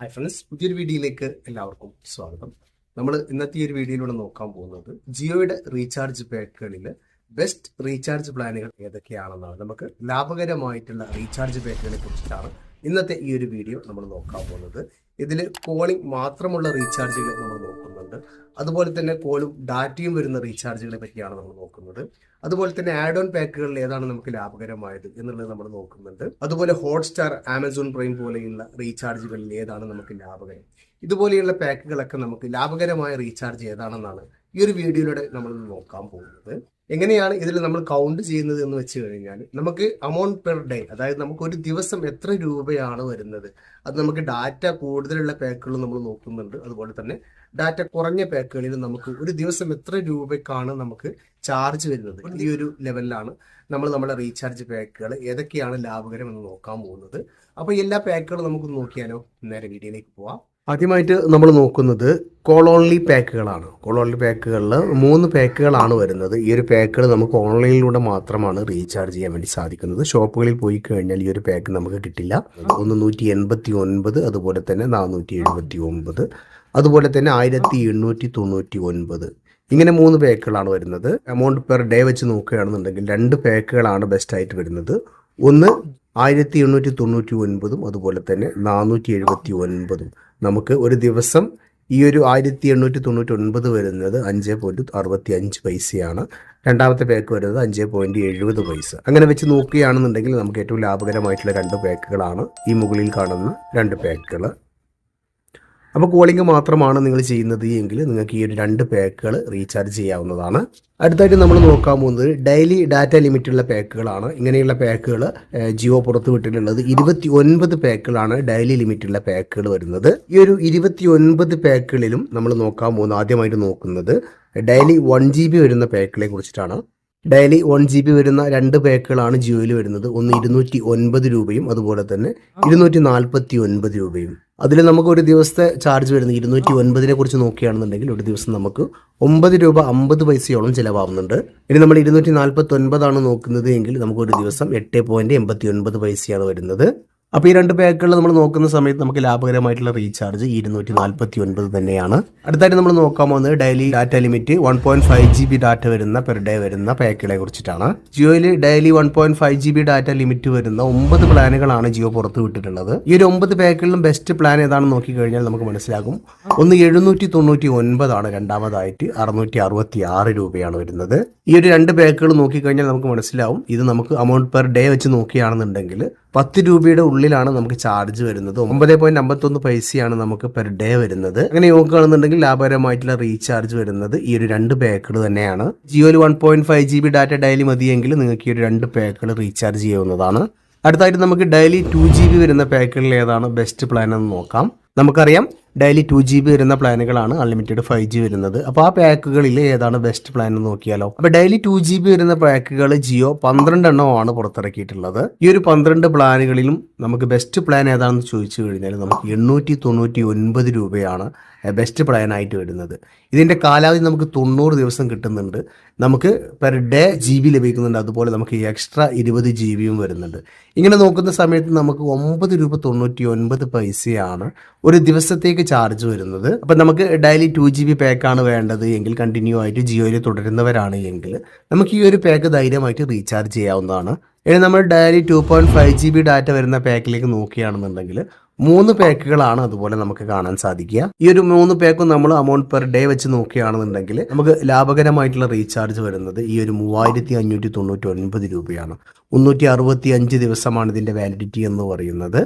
Hi friends പുതിയൊരു വീഡിയോയിലേക്ക് എല്ലാവർക്കും സ്വാഗതം. നമ്മൾ ഇന്നത്തെ ഈ ഒരു വീഡിയോയിലൂടെ നോക്കാൻ പോകുന്നത് ജിയോയുടെ റീചാർജ് പാക്കുകളിൽ ബെസ്റ്റ് റീചാർജ് പ്ലാനുകൾ ഏതൊക്കെയാണെന്നാണ്. നമുക്ക് ലാഭകരമായിട്ടുള്ള റീചാർജ് പാക്കുകളെ കുറിച്ചിട്ടാണ് ഇന്നത്തെ ഈ ഒരു വീഡിയോ നമ്മൾ നോക്കാൻ പോകുന്നത്. ഇതിൽ കോളിംഗ് മാത്രമുള്ള റീചാർജുകൾ നമ്മൾ നോക്കുന്നുണ്ട്. അതുപോലെ തന്നെ കോളും ഡാറ്റയും വരുന്ന റീചാർജുകളെ പറ്റിയാണ് നമ്മൾ നോക്കുന്നത്. അതുപോലെ തന്നെ ആഡ് ഓൺ പാക്കുകളിൽ ഏതാണ് നമുക്ക് ലാഭകരമായത് എന്നുള്ളത് നമ്മൾ നോക്കുന്നുണ്ട്. അതുപോലെ ഹോട്ട്സ്റ്റാർ ആമസോൺ പ്രൈം പോലെയുള്ള റീചാർജുകളിൽ ഏതാണ് നമുക്ക് ലാഭകരം? ഇതുപോലെയുള്ള പാക്കുകളൊക്കെ നമുക്ക് ലാഭകരമായ റീചാർജ് ഏതാണെന്നാണ് ഈ ഒരു വീഡിയോയിലൂടെ നമ്മൾ നോക്കാൻ പോകുന്നത്. എങ്ങനെയാണ് ഇതിൽ നമ്മൾ കൗണ്ട് ചെയ്യുന്നത് എന്ന് വെച്ച് കഴിഞ്ഞാൽ നമുക്ക് അമൗണ്ട് പെർ ഡേ അതായത് നമുക്ക് ഒരു ദിവസം എത്ര രൂപയാണ് വരുന്നത്? അത് നമുക്ക് ഡാറ്റ കൂടുതലുള്ള പാക്കുകൾ നമ്മൾ നോക്കുന്നുണ്ട്. അതുപോലെ തന്നെ ഡാറ്റ കുറഞ്ഞ പാക്കുകളിൽ നമുക്ക് ഒരു ദിവസം എത്ര രൂപയ്ക്കാണ് നമുക്ക് ചാർജ് വരുന്നത്? ഈ ഒരു ലെവലിലാണ് നമ്മൾ നമ്മുടെ റീചാർജ് പാക്കുകൾ ഏതൊക്കെയാണ് ലാഭകരം എന്ന് നോക്കാൻ പോകുന്നത്. അപ്പോൾ എല്ലാ പാക്കുകളും നമുക്ക് നോക്കിയാലോ? നേരെ വീഡിയോയിലേക്ക് പോവാം. ആദ്യമായിട്ട് നമ്മൾ നോക്കുന്നത് കോൾ ഓൺലി പാക്കുകളാണ് കോൾ ഓൺലി പാക്കുകളിൽ മൂന്ന് പാക്കുകളാണ് വരുന്നത്. ഈ ഒരു പാക്കുകൾ നമുക്ക് ഓൺലൈനിലൂടെ മാത്രമാണ് റീചാർജ് ചെയ്യാൻ വേണ്ടി സാധിക്കുന്നത്. ഷോപ്പുകളിൽ പോയി കഴിഞ്ഞാൽ ഈ ഒരു പാക്ക് നമുക്ക് കിട്ടില്ല. ഒന്ന് നൂറ്റി എൺപത്തി ഒൻപത് അതുപോലെ തന്നെ നാനൂറ്റി എഴുപത്തി ഒമ്പത് അതുപോലെ തന്നെ ആയിരത്തി എണ്ണൂറ്റി തൊണ്ണൂറ്റി ഒൻപത് ഇങ്ങനെ മൂന്ന് പാക്കുകളാണ് വരുന്നത്. എമൗണ്ട് പെർ ഡേ വെച്ച് നോക്കുകയാണെന്നുണ്ടെങ്കിൽ രണ്ട് പാക്കുകളാണ് ബെസ്റ്റായിട്ട് വരുന്നത്. ഒന്ന് ആയിരത്തി എണ്ണൂറ്റി തൊണ്ണൂറ്റി ഒൻപതും അതുപോലെ തന്നെ നാനൂറ്റി എഴുപത്തി ഒൻപതും നമുക്ക് ഒരു ദിവസം ഈ ഒരു ആയിരത്തി എണ്ണൂറ്റി തൊണ്ണൂറ്റി ഒൻപത് വരുന്നത് അഞ്ച് പോയിന്റ് അറുപത്തി അഞ്ച് പൈസയാണ്. രണ്ടാമത്തെ പാക്ക് വരുന്നത് അഞ്ച് പോയിന്റ് എഴുപത് പൈസ. അങ്ങനെ വെച്ച് നോക്കുകയാണെന്നുണ്ടെങ്കിൽ നമുക്ക് ഏറ്റവും ലാഭകരമായിട്ടുള്ള രണ്ട് പാക്കുകളാണ് ഈ മുകളിൽ കാണുന്ന രണ്ട് പാക്കുകൾ അപ്പോൾ കോളിംഗ് മാത്രമാണ് നിങ്ങൾ ചെയ്യുന്നത് എങ്കിൽ നിങ്ങൾക്ക് ഈ ഒരു രണ്ട് പാക്കുകൾ റീചാർജ് ചെയ്യാവുന്നതാണ്. അടുത്തായിട്ട് നമ്മൾ നോക്കാൻ പോകുന്നത് ഡെയിലി ഡാറ്റ ലിമിറ്റുള്ള പാക്കുകളാണ് ഇങ്ങനെയുള്ള പാക്കുകൾ ജിയോ പുറത്ത് വിട്ടിട്ടുള്ളത് ഇരുപത്തി ഒൻപത് പാക്കുകളാണ് ഡെയിലി ലിമിറ്റുള്ള പാക്കുകൾ വരുന്നത്. ഈ ഒരു ഇരുപത്തി ഒൻപത് പാക്കുകളിലും നമ്മൾ നോക്കാൻ പോകുന്നത് ആദ്യമായിട്ട് നോക്കുന്നത് ഡെയിലി വൺ ജി ബി വരുന്ന പാക്കുകളെ കുറിച്ചിട്ടാണ്. ഡെയിലി വൺ ജി ബി വരുന്ന രണ്ട് പാക്കുകളാണ് ജിയോയിൽ വരുന്നത്. ഒന്ന് ഇരുന്നൂറ്റി ഒൻപത് രൂപയും അതുപോലെ തന്നെ ഇരുന്നൂറ്റി നാൽപ്പത്തി ഒൻപത് രൂപയും. അതിൽ നമുക്ക് ഒരു ദിവസത്തെ ചാർജ് വരുന്നത് ഇരുന്നൂറ്റി ഒൻപതിനെ കുറിച്ച് നോക്കുകയാണെന്നുണ്ടെങ്കിൽ ഒരു ദിവസം നമുക്ക് ഒമ്പത് രൂപ അമ്പത് പൈസയോളം ചിലവാകുന്നുണ്ട്. ഇനി നമ്മൾ ഇരുന്നൂറ്റി നാൽപ്പത്തി ഒൻപതാണ് നോക്കുന്നത് എങ്കിൽ നമുക്ക് ഒരു ദിവസം എട്ട് പോയിന്റ് എൺപത്തി ഒൻപത് പൈസയാണ് വരുന്നത്. അപ്പോൾ ഈ രണ്ട് പാക്കുകൾ നമ്മൾ നോക്കുന്ന സമയത്ത് നമുക്ക് ലാഭകരമായിട്ടുള്ള റീചാർജ് ഇരുന്നൂറ്റി നാൽപ്പത്തി ഒൻപത് തന്നെയാണ്. അടുത്തായിട്ട് നമ്മൾ നോക്കാൻ പോകുന്നത് daily data limit one point five G B data വരുന്ന പെർ ഡേ വരുന്ന പാക്കുകളെ കുറിച്ചിട്ടാണ്. ജിയോയിൽ daily one point five G B data limit വരുന്ന ഒമ്പത് പ്ലാനുകളാണ് ജിയോ പുറത്ത് വിട്ടിട്ടുള്ളത്. ഈ ഒരു ഒമ്പത് പാക്കുകളിലും ബെസ്റ്റ് പ്ലാൻ ഏതാണെന്ന് നോക്കിക്കഴിഞ്ഞാൽ നമുക്ക് മനസ്സിലാകും. ഒന്ന് എഴുന്നൂറ്റി തൊണ്ണൂറ്റി ഒൻപതാണ് രണ്ടാമതായിട്ട് അറുന്നൂറ്റി അറുപത്തി ആറ് രൂപയാണ് വരുന്നത്. ഈ ഒരു രണ്ട് പാക്കുകൾ നോക്കിക്കഴിഞ്ഞാൽ നമുക്ക് മനസ്സിലാവും. ഇത് നമുക്ക് അമൗണ്ട് പെർ ഡേ വെച്ച് നോക്കുകയാണെന്നുണ്ടെങ്കിൽ പത്ത് രൂപയുടെ ഉള്ളിലാണ് നമുക്ക് ചാർജ് വരുന്നത്. ഒമ്പത് പോയിന്റ് അമ്പത്തൊന്ന് പൈസയാണ് നമുക്ക് പെർ ഡേ വരുന്നത്. അങ്ങനെ നോക്കുകയാണെന്നുണ്ടെങ്കിൽ ലാഭകരമായിട്ടുള്ള റീചാർജ് വരുന്നത് ഈ ഒരു രണ്ട് പാക്കുകൾ തന്നെയാണ്. ജിയോയിൽ one point five G B data daily മതിയെങ്കിൽ നിങ്ങൾക്ക് ഈ ഒരു രണ്ട് പാക്കുകൾ റീചാർജ് ചെയ്യാവുന്നതാണ്. അടുത്തായിട്ട് നമുക്ക് ഡെയിലി ടു ജി ബി വരുന്ന പാക്കുകളിൽ ഏതാണ് ബെസ്റ്റ് പ്ലാൻ എന്ന് നോക്കാം. നമുക്കറിയാം ഡെയിലി ടു ജി ബി വരുന്ന പ്ലാനുകളാണ് അൺലിമിറ്റഡ് ഫൈവ് ജി വരുന്നത്. അപ്പോൾ ആ പാക്കുകളിൽ ഏതാണ് ബെസ്റ്റ് പ്ലാൻ എന്ന് നോക്കിയാലോ? അപ്പോൾ ഡെയിലി ടു ജി ബി വരുന്ന പാക്കുകൾ ജിയോ പന്ത്രണ്ട് എണ്ണമാണ് പുറത്തിറക്കിയിട്ടുള്ളത്. ഈ ഒരു പന്ത്രണ്ട് പ്ലാനുകളിലും നമുക്ക് ബെസ്റ്റ് പ്ലാൻ ഏതാണെന്ന് ചോദിച്ചു കഴിഞ്ഞാൽ നമുക്ക് എണ്ണൂറ്റി തൊണ്ണൂറ്റി ഒൻപത് രൂപയാണ് ബെസ്റ്റ് പ്ലാനായിട്ട് വരുന്നത്. ഇതിന്റെ കാലാവധി നമുക്ക് തൊണ്ണൂറ് ദിവസം കിട്ടുന്നുണ്ട്. നമുക്ക് പെർ ഡേ ജി ബി ലഭിക്കുന്നുണ്ട്. അതുപോലെ നമുക്ക് എക്സ്ട്രാ ഇരുപത് ജി ബിയും വരുന്നുണ്ട്. ഇങ്ങനെ നോക്കുന്ന സമയത്ത് നമുക്ക് ഒമ്പത് രൂപ തൊണ്ണൂറ്റി ഒൻപത് പൈസയാണ് ഒരു ദിവസത്തേക്ക് ചാർജ് വരുന്നത്. അപ്പം നമുക്ക് ഡെയിലി ടു ജി ബി പാക്കാണ് വേണ്ടത് എങ്കിൽ കണ്ടിന്യൂ ആയിട്ട് ജിയോയിൽ തുടരുന്നവരാണ് എങ്കിൽ നമുക്ക് ഈ ഒരു പാക്ക് ധൈര്യമായിട്ട് റീചാർജ് ചെയ്യാവുന്നതാണ്. ഇനി നമ്മൾ daily two point five G B data വരുന്ന പാക്കിലേക്ക് നോക്കുകയാണെന്നുണ്ടെങ്കിൽ മൂന്ന് പാക്കുകളാണ് അതുപോലെ നമുക്ക് കാണാൻ സാധിക്കുക. ഈ ഒരു മൂന്ന് പാക്കും നമ്മൾ അമൗണ്ട് പെർ ഡേ വെച്ച് നോക്കുകയാണെന്നുണ്ടെങ്കിൽ നമുക്ക് ലാഭകരമായിട്ടുള്ള റീചാർജ് വരുന്നത് ഈ ഒരു മൂവായിരത്തി അഞ്ഞൂറ്റി തൊണ്ണൂറ്റി ഒൻപത് രൂപയാണ്. മുന്നൂറ്റി അറുപത്തി അഞ്ച് ദിവസമാണ് ഇതിന്റെ വാലിഡിറ്റി എന്ന് പറയുന്നത്.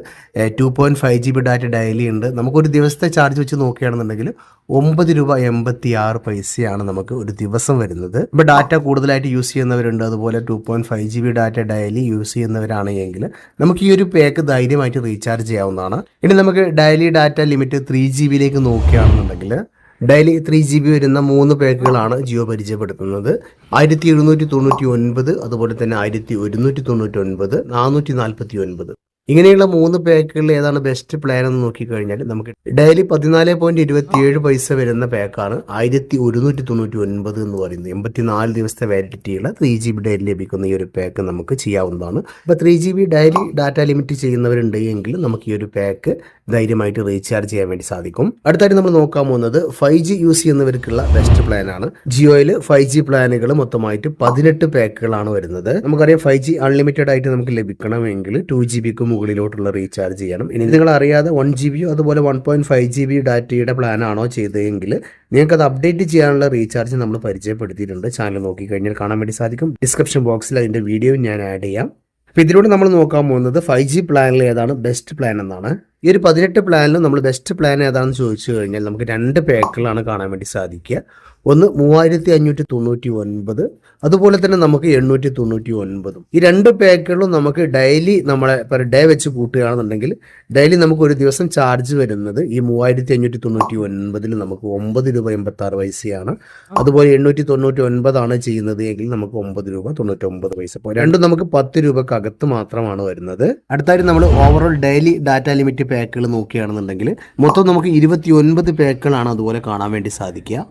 Two point five G B data daily ഉണ്ട്. നമുക്കൊരു ദിവസത്തെ ചാർജ് വെച്ച് നോക്കുകയാണെന്നുണ്ടെങ്കിൽ ഒമ്പത് രൂപ എൺപത്തി ആറ് പൈസയാണ് നമുക്ക് ഒരു ദിവസം വരുന്നത്. ഇപ്പോൾ ഡാറ്റ കൂടുതലായിട്ട് യൂസ് ചെയ്യുന്നവരുണ്ട്. അതുപോലെ two point five G B data daily use ചെയ്യുന്നവരാണെങ്കിൽ നമുക്ക് ഈ ഒരു പാക്ക് ധൈര്യമായിട്ട് റീചാർജ് ചെയ്യാവുന്നതാണ്. ഇനി നമുക്ക് daily data limit three G ബിയിലേക്ക് നോക്കുകയാണെന്നുണ്ടെങ്കിൽ ഡെയിലി ത്രീ ജി ബി വരുന്ന മൂന്ന് പാക്കുകളാണ് ജിയോ പരിചയപ്പെടുത്തുന്നത്. ആയിരത്തി എഴുന്നൂറ്റി തൊണ്ണൂറ്റി ഒൻപത് അതുപോലെ തന്നെ ആയിരത്തി ഒരുന്നൂറ്റി തൊണ്ണൂറ്റി ഒൻപത് നാനൂറ്റി നാൽപ്പത്തി ഒൻപത്. ഇങ്ങനെയുള്ള മൂന്ന് പാക്കുകളിൽ ഏതാണ് ബെസ്റ്റ് പ്ലാൻ എന്ന് നോക്കിക്കഴിഞ്ഞാൽ നമുക്ക് ഡെയിലി പതിനാല് പോയിന്റ് ഇരുപത്തിയേഴ് പൈസ വരുന്ന പാക്കാണ് ആയിരത്തി ഒരുന്നൂറ്റി തൊണ്ണൂറ്റി ഒൻപത് എന്ന് പറയുന്നത് എൺപത്തിനാല് ദിവസത്തെ വാലിഡിറ്റിയുള്ള ത്രീ ജി ബി ഡെയിലി ലഭിക്കുന്ന ഈ ഒരു പാക്ക് നമുക്ക് ചെയ്യാവുന്നതാണ്. അപ്പോൾ three G B daily data limit ചെയ്യുന്നവരുണ്ട് എങ്കിൽ നമുക്ക് ഈ ഒരു പാക്ക് ധൈര്യമായിട്ട് റീചാർജ് ചെയ്യാൻ വേണ്ടി സാധിക്കും. അടുത്തായിട്ട് നമ്മൾ നോക്കാൻ പോകുന്നത് ഫൈവ് ജി യൂസ് ചെയ്യുന്നവർക്കുള്ള ബെസ്റ്റ് പ്ലാൻ ആണ്. ജിയോയിൽ ഫൈവ് ജി പ്ലാനുകൾ മൊത്തമായിട്ട് പതിനെട്ട് പാക്കുകളാണ് വരുന്നത്. നമുക്കറിയാം ഫൈവ് ജി അൺലിമിറ്റഡ് ആയിട്ട് നമുക്ക് ലഭിക്കണമെങ്കിൽ ടു ജി ബിക്ക് മുകളിലോട്ടുള്ള റീചാർജ് ചെയ്യണം. ഇനി നിങ്ങൾ അറിയാതെ വൺ ജി ബിയോ അതുപോലെ one point five G B ഡാറ്റയുടെ പ്ലാനാണോ ചെയ്തതെങ്കിൽ നിങ്ങൾക്ക് അത് അപ്ഡേറ്റ് ചെയ്യാനുള്ള റീചാർജ് നമ്മൾ പരിചയപ്പെടുത്തിയിട്ടുണ്ട്. ചാനൽ നോക്കി കഴിഞ്ഞാൽ കാണാൻ വേണ്ടി സാധിക്കും. ഡിസ്ക്രിപ്ഷൻ ബോക്സിൽ അതിന്റെ വീഡിയോ ഞാൻ ആഡ് ചെയ്യാം. അപ്പോൾ ഇതിലൂടെ നമ്മൾ നോക്കാൻ പോകുന്നത് ഫൈവ് ജി പ്ലാനിൽ ഏതാണ് ബെസ്റ്റ് പ്ലാൻ എന്നാണ്. ഈ ഒരു പതിനെട്ട് പ്ലാനിൽ നമ്മൾ ബെസ്റ്റ് പ്ലാൻ ഏതാണെന്ന് ചോദിച്ചു കഴിഞ്ഞാൽ നമുക്ക് രണ്ട് പാക്കുകളാണ് കാണാൻ വേണ്ടി സാധിക്കുക. ഒന്ന് മൂവായിരത്തി അഞ്ഞൂറ്റി തൊണ്ണൂറ്റി ഒൻപത് അതുപോലെ തന്നെ നമുക്ക് എണ്ണൂറ്റി തൊണ്ണൂറ്റി ഒൻപതും ഈ രണ്ട് പാക്കുകളും നമുക്ക് ഡെയിലി നമ്മളെ പെർ ഡേ വെച്ച് കൂട്ടുകയാണെന്നുണ്ടെങ്കിൽ ഡെയിലി നമുക്ക് ഒരു ദിവസം ചാർജ് വരുന്നത് ഈ മൂവായിരത്തി അഞ്ഞൂറ്റി തൊണ്ണൂറ്റി ഒൻപതിൽ നമുക്ക് ഒമ്പത് രൂപ എൺപത്തി ആറ് പൈസയാണ്. അതുപോലെ എണ്ണൂറ്റി തൊണ്ണൂറ്റി ഒൻപതാണ് ചെയ്യുന്നത് എങ്കിൽ നമുക്ക് ഒമ്പത് രൂപ തൊണ്ണൂറ്റി ഒമ്പത് പൈസ രണ്ടും നമുക്ക് പത്ത് രൂപക്കകത്ത് മാത്രമാണ് വരുന്നത്. അടുത്തായിട്ട് നമ്മൾ ഓവറോൾ ഡെയിലി ഡാറ്റ ലിമിറ്റ് പാക്കുകൾ നോക്കുകയാണെന്നുണ്ടെങ്കിൽ മൊത്തം നമുക്ക് ഇരുപത്തി ഒൻപത് പാക്കുകളാണ് അതുപോലെ കാണാൻ വേണ്ടി സാധിക്കുക.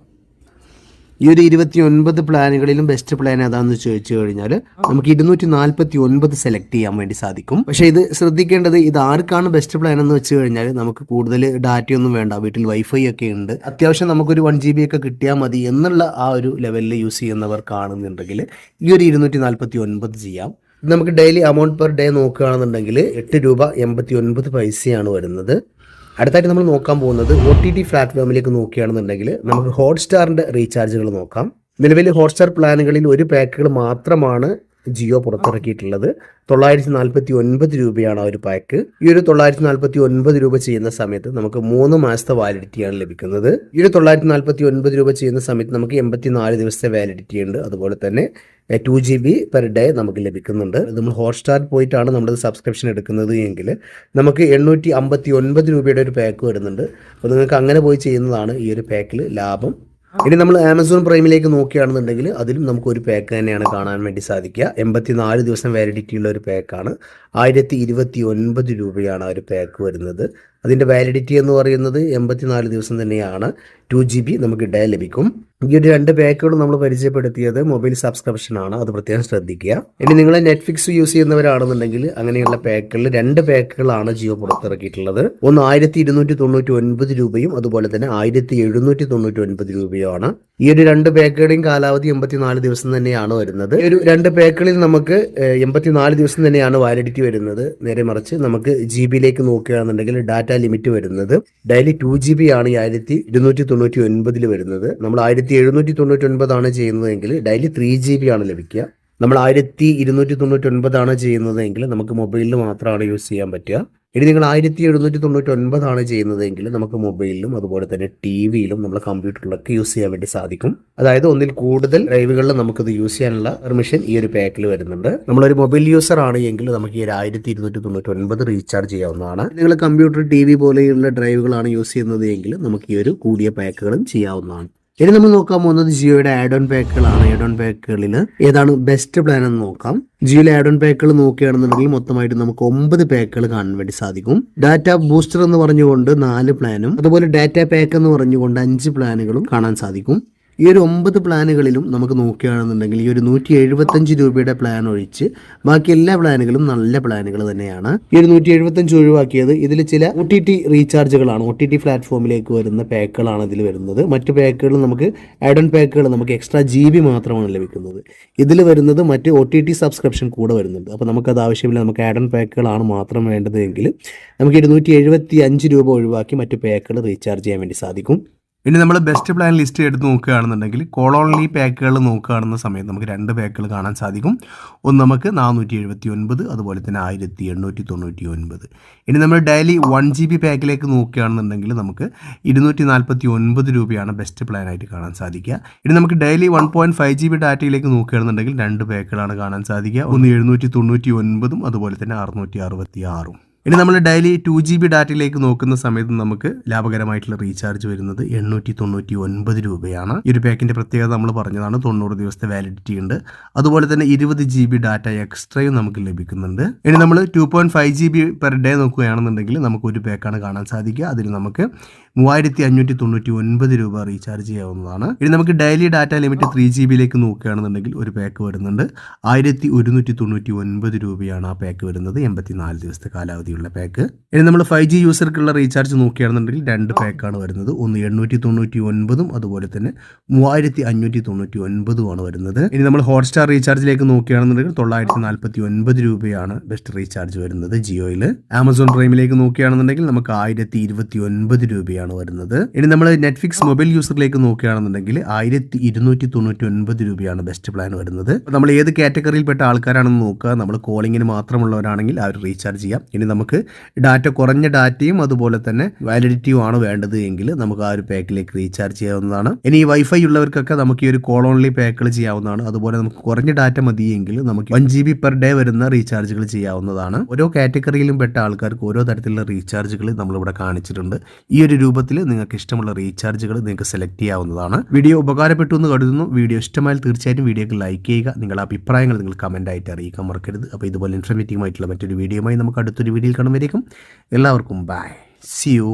ഈ ഒരു ഇരുപത്തി ഒൻപത് പ്ലാനുകളിലും ബെസ്റ്റ് പ്ലാൻ ഏതാണെന്ന് ചോദിച്ചു കഴിഞ്ഞാൽ നമുക്ക് ഇരുന്നൂറ്റി നാൽപ്പത്തി ഒൻപത് സെലക്ട് ചെയ്യാൻ വേണ്ടി സാധിക്കും. പക്ഷേ ഇത് ശ്രദ്ധിക്കേണ്ടത് ഇത് ആർക്കാണ് ബെസ്റ്റ് പ്ലാൻ എന്ന് വെച്ച് കഴിഞ്ഞാൽ നമുക്ക് കൂടുതൽ ഡാറ്റയൊന്നും വേണ്ട. വീട്ടിൽ വൈഫൈ ഒക്കെ ഉണ്ട്. അത്യാവശ്യം നമുക്കൊരു വൺ ജി ബി ഒക്കെ കിട്ടിയാൽ മതി എന്നുള്ള ആ ഒരു ലെവലിൽ യൂസ് ചെയ്യുന്നവർ കാണുന്നുണ്ടെങ്കിൽ ഈ ഒരു ഇരുന്നൂറ്റി നാൽപ്പത്തി ഒൻപത് ചെയ്യാം. നമുക്ക് ഡെയിലി എമൗണ്ട് പെർ ഡേ നോക്കുകയാണെന്നുണ്ടെങ്കിൽ എട്ട് രൂപ എൺപത്തി ഒൻപത് പൈസയാണ് വരുന്നത്. അടുത്തായിട്ട് നമ്മൾ നോക്കാൻ പോകുന്നത് ഒ ടി ടി പ്ലാറ്റ്ഫോമിലേക്ക് നോക്കുകയാണെന്നുണ്ടെങ്കിൽ നമുക്ക് ഹോട്ട്സ്റ്റാറിന്റെ റീചാർജുകൾ നോക്കാം. നിലവിൽ ഹോട്ട്സ്റ്റാർ പ്ലാനുകളിൽ ഒരു പാക്കുകൾ മാത്രമാണ് ജിയോ പുറത്തിറക്കിയിട്ടുള്ളത്. തൊള്ളായിരത്തി നാൽപ്പത്തി ഒൻപത് രൂപയാണ് ആ ഒരു പാക്ക്. ഈ ഒരു തൊള്ളായിരത്തി നാൽപ്പത്തി ഒൻപത് രൂപ ചെയ്യുന്ന സമയത്ത് നമുക്ക് മൂന്ന് മാസത്തെ വാലിഡിറ്റിയാണ് ലഭിക്കുന്നത്. ഈ ഒരു തൊള്ളായിരത്തി നാൽപ്പത്തി ഒൻപത് രൂപ ചെയ്യുന്ന സമയത്ത് നമുക്ക് എൺപത്തി നാല് ദിവസത്തെ വാലിഡിറ്റി ഉണ്ട്. അതുപോലെ തന്നെ two G B per day നമുക്ക് ലഭിക്കുന്നുണ്ട്. നമ്മൾ ഹോട്ട്സ്റ്റാർ പോയിട്ടാണ് നമ്മൾ സബ്സ്ക്രിപ്ഷൻ എടുക്കുന്നത് എങ്കിൽ നമുക്ക് എണ്ണൂറ്റി അമ്പത്തി ഒൻപത് രൂപയുടെ ഒരു പാക്ക് വരുന്നുണ്ട്. അപ്പോൾ നിങ്ങൾക്ക് അങ്ങനെ പോയി ചെയ്യുന്നതാണ് ഈ ഒരു പാക്കിൽ ലാഭം. ഇനി നമ്മൾ ആമസോൺ പ്രൈമിലേക്ക് നോക്കുകയാണെന്നുണ്ടെങ്കിൽ അതിലും നമുക്ക് ഒരു പാക്ക് തന്നെയാണ് കാണാൻ വേണ്ടി സാധിക്കുക. എൺപത്തി നാല് ദിവസം വാലിഡിറ്റി ഉള്ള ഒരു പാക്കാണ് ആയിരത്തി ഇരുപത്തി ഒൻപത് രൂപയാണ് ആ ഒരു പാക്ക് വരുന്നത്. അതിന്റെ വാലിഡിറ്റി എന്ന് പറയുന്നത് എൺപത്തിനാല് ദിവസം തന്നെയാണ്. ടു ജി ബി നമുക്ക് ഡേ ലഭിക്കും. ഈ ഒരു രണ്ട് പാക്കുകളും നമ്മൾ പരിചയപ്പെടുത്തിയത് മൊബൈൽ സബ്സ്ക്രിപ്ഷനാണ് അത് പ്രത്യേകം ശ്രദ്ധിക്കുക. ഇനി നിങ്ങൾ നെറ്റ്ഫ്ലിക്സ് യൂസ് ചെയ്യുന്നവരാണെന്നുണ്ടെങ്കിൽ അങ്ങനെയുള്ള പാക്കുകളിൽ രണ്ട് പാക്കുകളാണ് ജിയോ പുറത്തിറക്കിയിട്ടുള്ളത്. ഒന്ന് ആയിരത്തി ഇരുന്നൂറ്റി തൊണ്ണൂറ്റി ഒൻപത് രൂപയും അതുപോലെ തന്നെ ആയിരത്തി എഴുന്നൂറ്റി തൊണ്ണൂറ്റി ഒൻപത് രൂപയുമാണ്. ഈ ഒരു രണ്ട് പാക്കുകളുടെയും കാലാവധി എൺപത്തിനാല് ദിവസം തന്നെയാണ് വരുന്നത്. ഒരു രണ്ട് പാക്കുകളിൽ നമുക്ക് എൺപത്തിനാല് ദിവസം തന്നെയാണ് വാലിഡിറ്റി വരുന്നത്. നേരെ മറിച്ച് നമുക്ക് ജി ബിയിലേക്ക് നോക്കുകയാണെന്നുണ്ടെങ്കിൽ ഡാറ്റ ലിമിറ്റ് വരുന്നത് ഡെയിലി ടു ജി ബി ആണ് ഈ ആയിരത്തി ഇരുന്നൂറ്റി തൊണ്ണൂറ്റി ഒൻപതിൽ വരുന്നത്. നമ്മൾ ആയിരത്തി എഴുന്നൂറ്റി തൊണ്ണൂറ്റി ഒൻപതാണ് ചെയ്യുന്നതെങ്കിൽ ഡെയിലി ത്രീ ജി ബി ആണ് ലഭിക്കുക. നമ്മൾ ആയിരത്തി ഇരുന്നൂറ്റി തൊണ്ണൂറ്റി ഒൻപതാണ് ചെയ്യുന്നതെങ്കിൽ നമുക്ക് മൊബൈലിൽ മാത്രമാണ് യൂസ് ചെയ്യാൻ പറ്റുക. ഇനി നിങ്ങൾ ആയിരത്തി എഴുന്നൂറ്റി തൊണ്ണൂറ്റി ഒൻപതാണ് ചെയ്യുന്നതെങ്കിൽ നമുക്ക് മൊബൈലിലും അതുപോലെ തന്നെ ടി വിയിലും നമ്മുടെ കമ്പ്യൂട്ടറിലൊക്കെ യൂസ് ചെയ്യാൻ വേണ്ടി സാധിക്കും. അതായത് ഒന്നിൽ കൂടുതൽ ഡ്രൈവുകളിൽ നമുക്കിത് യൂസ് ചെയ്യാനുള്ള പെർമിഷൻ ഈ ഒരു പാക്കിൽ വരുന്നുണ്ട്. നമ്മളൊരു മൊബൈൽ യൂസർ ആണ് എങ്കിൽ നമുക്ക് ഈ ഒരു ആയിരത്തി ഇരുന്നൂറ്റി തൊണ്ണൂറ്റി ഒൻപത് റീചാർജ് ചെയ്യാവുന്നതാണ്. നിങ്ങൾ കമ്പ്യൂട്ടർ ടി വി പോലെയുള്ള ഡ്രൈവുകളാണ് യൂസ് ചെയ്യുന്നത് എങ്കിൽ നമുക്ക് ഈ ഒരു കൂടിയ പാക്കുകളും ചെയ്യാവുന്നതാണ്. ഇനി നമ്മൾ നോക്കാൻ പോകുന്നത് ജിയോയുടെ ആഡ് ഓൺ പാക്കുകളാണ് ആഡ് ഓൺ പാക്കുകളിൽ ഏതാണ് ബെസ്റ്റ് പ്ലാൻ എന്ന് നോക്കാം. ജിയോയിലെ ആഡ് ഓൺ പാക്കുകൾ നോക്കുകയാണെന്നുണ്ടെങ്കിൽ മൊത്തമായിട്ട് നമുക്ക് ഒമ്പത് പാക്കുകൾ കാണാൻ വേണ്ടി സാധിക്കും. ഡാറ്റ ബൂസ്റ്റർ എന്ന് പറഞ്ഞുകൊണ്ട് നാല് പ്ലാനും അതുപോലെ ഡാറ്റ പാക്ക് എന്ന് പറഞ്ഞുകൊണ്ട് അഞ്ച് പ്ലാനുകളും കാണാൻ സാധിക്കും. ഈ ഒരു ഒമ്പത് പ്ലാനുകളിലും നമുക്ക് നോക്കുകയാണെന്നുണ്ടെങ്കിൽ ഈ ഒരു നൂറ്റി എഴുപത്തഞ്ച് രൂപയുടെ പ്ലാൻ ഒഴിച്ച് ബാക്കി എല്ലാ പ്ലാനുകളും നല്ല പ്ലാനുകൾ തന്നെയാണ്. ഈ ഒരു നൂറ്റി എഴുപത്തഞ്ച് ഒഴിവാക്കിയത് ഇതിൽ ചില ഒ ടി ടി റീചാർജുകളാണ് ഒ ടി ടി പ്ലാറ്റ്ഫോമിലേക്ക് വരുന്ന പാക്കുകളാണ് ഇതിൽ വരുന്നത്. മറ്റ് പാക്കുകൾ നമുക്ക് ആഡ് ഓൺ പാക്കുകൾ നമുക്ക് എക്സ്ട്രാ ജി ബി മാത്രമാണ് ലഭിക്കുന്നത്. ഇതിൽ വരുന്നത് മറ്റ് ഒ ടി ടി സബ്സ്ക്രിപ്ഷൻ കൂടെ വരുന്നുണ്ട്. അപ്പോൾ നമുക്കത് ആവശ്യമില്ല നമുക്ക് ആഡ് ഓൺ പാക്കുകളാണ് മാത്രം വേണ്ടതെങ്കിൽ നമുക്ക് ഇരുന്നൂറ്റി എഴുപത്തി അഞ്ച് രൂപ ഒഴിവാക്കി മറ്റ് പാക്കുകൾ റീചാർജ് ചെയ്യാൻ വേണ്ടി സാധിക്കും. ഇനി നമ്മൾ ബെസ്റ്റ് പ്ലാൻ ലിസ്റ്റ് എടുത്ത് നോക്കുകയാണെന്നുണ്ടെങ്കിൽ കോൾ ഓൺലി പാക്കുകൾ നോക്കുകയാണെന്ന സമയത്ത് നമുക്ക് രണ്ട് പാക്കുകൾ കാണാൻ സാധിക്കും. ഒന്ന് നമുക്ക് നാനൂറ്റി എഴുപത്തി ഒൻപത് അതുപോലെ തന്നെ ആയിരത്തി എണ്ണൂറ്റി തൊണ്ണൂറ്റി ഒൻപത് ഇനി നമ്മൾ ഡെയിലി വൺ ജി ബി പാക്കിലേക്ക് നോക്കുകയാണെന്നുണ്ടെങ്കിൽ നമുക്ക് ഇരുന്നൂറ്റി നാൽപ്പത്തി ഒൻപത് രൂപയാണ് ബെസ്റ്റ് പ്ലാൻ ആയിട്ട് കാണാൻ സാധിക്കുക. ഇനി നമുക്ക് daily one point five G B ഡാറ്റയിലേക്ക് നോക്കുകയാണെന്നുണ്ടെങ്കിൽ രണ്ട് പാക്കുകളാണ് കാണാൻ സാധിക്കുക. ഒന്ന് എഴുന്നൂറ്റി തൊണ്ണൂറ്റി ഒൻപതും അതുപോലെ തന്നെ അറുന്നൂറ്റി അറുപത്തി ആറും ഇനി നമ്മൾ ഡെയിലി ടു ജി ബി ഡാറ്റയിലേക്ക് നോക്കുന്ന സമയത്ത് നമുക്ക് ലാഭകരമായിട്ടുള്ള റീചാർജ് വരുന്നത് എണ്ണൂറ്റി തൊണ്ണൂറ്റി ഒൻപത് രൂപയാണ്. ഈ ഒരു പാക്കിന്റെ പ്രത്യേകത നമ്മൾ പറഞ്ഞതാണ് തൊണ്ണൂറ് ദിവസത്തെ വാലിഡിറ്റി ഉണ്ട്. അതുപോലെ തന്നെ ഇരുപത് ജി ബി ഡാറ്റ എക്സ്ട്രയും നമുക്ക് ലഭിക്കുന്നുണ്ട്. ഇനി നമ്മൾ two point five G B per day നോക്കുകയാണെന്നുണ്ടെങ്കിൽ നമുക്ക് ഒരു പാക്കാണ് കാണാൻ സാധിക്കുക. അതിൽ നമുക്ക് മൂവായിരത്തി അഞ്ഞൂറ്റി തൊണ്ണൂറ്റി ഒൻപത് രൂപ റീചാർജ് ചെയ്യാവുന്നതാണ്. ഇനി നമുക്ക് daily data limit three G ബിയിലേക്ക് നോക്കുകയാണെന്നുണ്ടെങ്കിൽ ഒരു പാക്ക് വരുന്നുണ്ട്. ആയിരത്തി ഒരുന്നൂറ്റി തൊണ്ണൂറ്റി ഒൻപത് രൂപയാണ് ആ പാക്ക് വരുന്നത്. എൺപത്തിനാല് ദിവസത്തെ കാലാവധിയുള്ള പാക്ക് ഇനി നമ്മൾ ഫൈവ് ജി യൂസർക്കുള്ള റീചാർജ് നോക്കുകയാണെന്നുണ്ടെങ്കിൽ രണ്ട് പാക്കാണ് വരുന്നത്. ഒന്ന് എണ്ണൂറ്റി തൊണ്ണൂറ്റി ഒൻപതും അതുപോലെ തന്നെ മൂവായിരത്തി അഞ്ഞൂറ്റി തൊണ്ണൂറ്റി ഒൻപതുമാണ് വരുന്നത്. ഇനി നമ്മൾ ഹോട്ട്സ്റ്റാർ റീചാർജിലേക്ക് നോക്കുകയാണെന്നുണ്ടെങ്കിൽ തൊള്ളായിരത്തി നാൽപ്പത്തി ഒൻപത് രൂപയാണ് ബെസ്റ്റ് റീചാർജ് വരുന്നത് ജിയോയിൽ ആമസോൺ പ്രൈമിലേക്ക് നോക്കുകയാണെന്നുണ്ടെങ്കിൽ നമുക്ക് ആയിരത്തി ഇരുപത്തി ഒൻപത് രൂപയാണ് വരുന്നത്. ഇനി നമ്മൾ നെറ്റ്ഫ്ലിക്സ് മൊബൈൽ യൂസറിലേക്ക് നോക്കുകയാണെന്നുണ്ടെങ്കിൽ ആയിരത്തി ഇരുന്നൂറ്റി തൊണ്ണൂറ്റി ഒൻപത് രൂപയാണ് ബെസ്റ്റ് പ്ലാൻ വരുന്നത്. നമ്മൾ ഏത് കാറ്റഗറിയിൽപ്പെട്ട ആൾക്കാരാണെന്ന് നോക്കുക. നമ്മൾ കോളിങ്ങിന് മാത്രമുള്ളവരാണെങ്കിൽ അവർ റീചാർജ് ചെയ്യാം. ഇനി നമുക്ക് ഡാറ്റ കുറഞ്ഞ ഡാറ്റയും അതുപോലെ തന്നെ വാലിഡിറ്റിയും ആണ് വേണ്ടത് എങ്കിൽ നമുക്ക് ആ ഒരു പാക്കിലേക്ക് റീചാർജ് ചെയ്യാവുന്നതാണ്. ഇനി വൈഫൈ ഉള്ളവർക്കൊക്കെ നമുക്ക് ഈ ഒരു കോൾ ഓൺലി പാക്കുകൾ ചെയ്യാവുന്നതാണ്. അതുപോലെ നമുക്ക് കുറഞ്ഞ ഡാറ്റ മതിയെങ്കിൽ നമുക്ക് one G B per day വരുന്ന റീചാർജുകൾ ചെയ്യാവുന്നതാണ്. ഓരോ കാറ്റഗറിയിലും പെട്ട ആൾക്കാർക്ക് ഓരോ തരത്തിലുള്ള റീചാർജുകൾ നമ്മളിവിടെ കാണിച്ചിട്ടുണ്ട്. ഈ ഒരു രൂപത്തിൽ നിങ്ങൾക്ക് ഇഷ്ടമുള്ള റീചാർജുകൾ നിങ്ങൾക്ക് സെലക്ട് ചെയ്യാവുന്നതാണ്. വീഡിയോ ഉപകാരപ്പെട്ടു എന്ന് കരുതുന്നു. വീഡിയോ ഇഷ്ടമായാൽ തീർച്ചയായിട്ടും വീഡിയോക്ക് ലൈക്ക് ചെയ്യുക. നിങ്ങളുടെ അഭിപ്രായങ്ങൾ നിങ്ങൾ കമന്റ് ആയിട്ട് അറിയിക്കാൻ മറക്കരുത്. അപ്പോൾ ഇതുപോലെ ഇൻഫർമേറ്റീവ് ആയിട്ടുള്ള മറ്റൊരു വീഡിയോയുമായി നമുക്ക് അടുത്തൊരു വീഡിയോയിൽ കാണുമ്പോഴേക്കും എല്ലാവർക്കും ബൈ സി യു